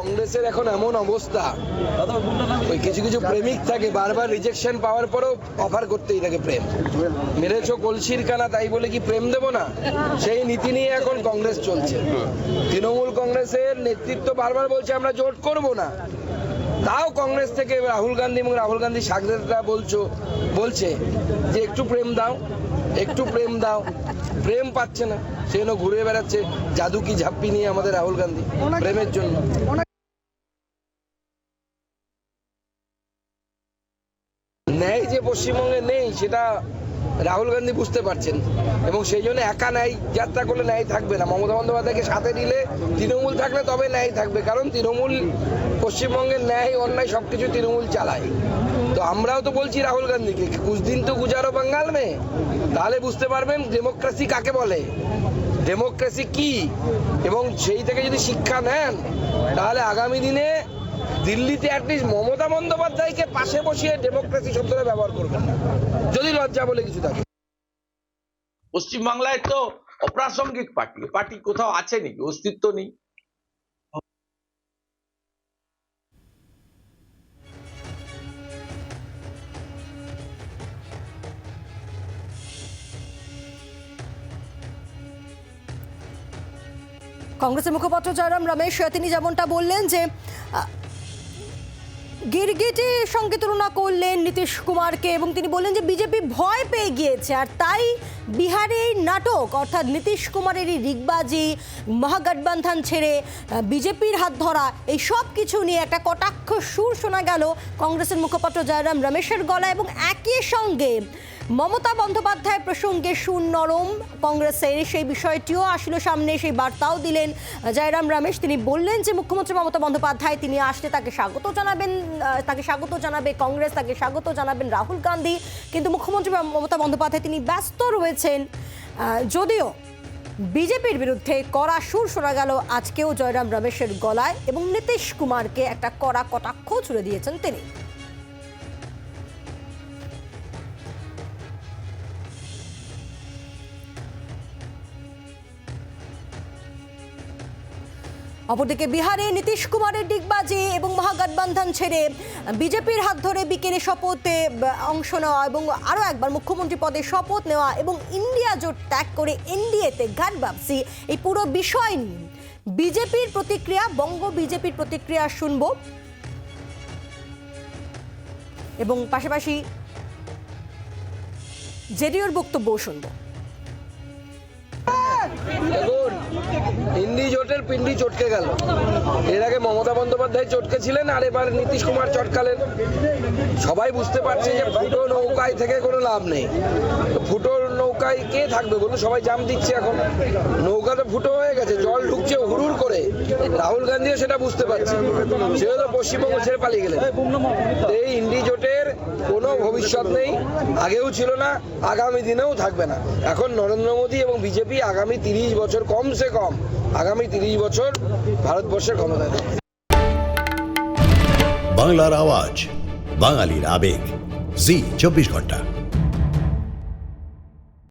কংগ্রেসের এখন এমন অবস্থা। ওই কিছু কিছু প্রেমিক থাকে বারবার রিজেকশন পাওয়ার পরেও অফার করতেই থাকে প্রেম। মেরেছো কলসির কানা তাই বলে কি প্রেম দেবো না? সেই নীতি নিয়ে এখন কংগ্রেস চলছে। তৃণমূল কংগ্রেসের নেতৃত্ব বারবার বলছে আমরা জোট করব না। তাও কংগ্রেস থেকে রাহুল গান্ধী এবং রাহুল গান্ধী সাগরেদরা বলছো বলছে যে একটু প্রেম দাও একটু প্রেম দাও। প্রেম পাচ্ছে না। জন্য ঘুরে বেড়াচ্ছে জাদু কি ঝাপ্পি নিয়ে আমাদের রাহুল গান্ধী প্রেমের জন্য। ন্যায় যে পশ্চিমবঙ্গে নেই, সেটা রাহুল গান্ধী বুঝতে পারছেন। এবং সেই জন্য একা ন্যায় যাত্রা করলে ন্যায় থাকবে না। মমতা বন্দ্যোপাধ্যায়কে সাথে নিলে তৃণমূল থাকলে তবে ন্যায় থাকবে। কারণ তৃণমূল পশ্চিমবঙ্গের ন্যায়, অন্যায় সব কিছু তৃণমূল চালায়। তো আমরাও তো বলছি রাহুল গান্ধীকে, কুছ দিন তো গুজারো বাঙ্গাল মে? তাহলে বুঝতে পারবেন ডেমোক্রেসি কাকে বলে? ডেমোক্রেসি কি? এবং সেই থেকে যদি শিক্ষা নেন, তাহলে আগামী দিনে দিল্লিতে অ্যাটলিস্ট মমতা বন্দ্যোপাধ্যায়কে পাশে বসিয়ে ডেমোক্রেসি শব্দটা ব্যবহার করবেন না যদি লজ্জা বলে কিছু থাকে। পশ্চিমবাংলায় তো অপ্রাসঙ্গিক পার্টি। পার্টি কোথাও আছে নাকি? অস্তিত্ব নেই। কংগ্রেসের মুখপাত্র জয়রাম রমেশ তিনি যেমনটা বললেন যে আহ, গিরগিটির সঙ্গে তুলনা করলেন নীতিশ কুমারকে এবং তিনি বললেন যে বিজেপি ভয় পেয়ে গিয়েছে। আর তাই বিহারে নাটক, অর্থাৎ নীতিশ কুমারের এই রিগবাজি, মহাগঠবন্ধন ছেড়ে বিজেপির হাত ধরা, এই সব কিছু নিয়ে একটা কটাক্ষ সুর শোনা গেল কংগ্রেসের মুখপাত্র জয়রাম রমেশের গলা এবং একই সঙ্গে মমতা বন্দ্যোপাধ্যায় প্রসঙ্গে সুর নরম কংগ্রেসের সেই বিষয়টিও আসলো সামনে, সেই বার্তাও দিলেন জয়রাম রমেশ। তিনি বললেন যে, মুখ্যমন্ত্রী মমতা বন্দ্যোপাধ্যায়, তিনি আসলে তাকে স্বাগত জানাবেন তাকে স্বাগত জানাবে কংগ্রেস, তাকে স্বাগত জানাবেন রাহুল গান্ধী। কিন্তু মুখ্যমন্ত্রী মমতা বন্দ্যোপাধ্যায়, তিনি ব্যস্ত রয়েছেন। যদিও বিজেপির বিরুদ্ধে কড়া সুর শোনা গেল, আজকেও জয়রাম রমেশের গলায় এবং নীতিশ কুমারকে একটা কড়া কটাক্ষ ছুড়ে দিয়েছেন তিনি। অপরদিকে বিহারে নীতিশ কুমারের ডিগবাজি এবং মহাগঠবন্ধন ছেড়ে বিজেপির হাত ধরে বিকেলে শপথে অংশ নেওয়া এবং আরও একবার মুখ্যমন্ত্রী পদে শপথ নেওয়া এবং ইন্ডিয়া জোট ত্যাগ করে এনডিএতে গান বাপসি, এই পুরো বিষয় নিয়ে বিজেপির প্রতিক্রিয়া, বঙ্গ বিজেপির প্রতিক্রিয়া শুনব। এবং পাশাপাশি জেডিওর বক্তব্যও শুনব। দেখুন হিন্দি জোটের পিন্ডি চটকে গেল। এর আগে মমতা বন্দ্যোপাধ্যায় চটকে ছিলেন, আর এবার নীতিশ কুমার চটকালেন। সবাই বুঝতে পারছে যে ফুটো নৌকায় থেকে কোনো লাভ নেই। ফুটো নৌকায় কে থাকবে বলুন? সবাই জাম দিচ্ছে এখন। নৌকা তো ফুটো হয়ে গেছে, জল ঢুকছে হুড়ুর করে। রাহুল গান্ধীও সেটা বুঝতে পারছে। সেও তো পশ্চিমবঙ্গ ছেড়ে পালিয়ে গেলেন। এই কোনো ভবিষ্যৎ নেই, আগেও ছিল না, আগামী দিনেও থাকবে না। এখন নরেন্দ্র মোদী এবং বিজেপি আগামী তিরিশ বছর কমসে কম, আগামী তিরিশ বছর ভারতবর্ষের ক্ষমতায় থাকবে। বাংলার আওয়াজ, বাঙালির আবেগ, জি, চব্বিশ ঘণ্টা।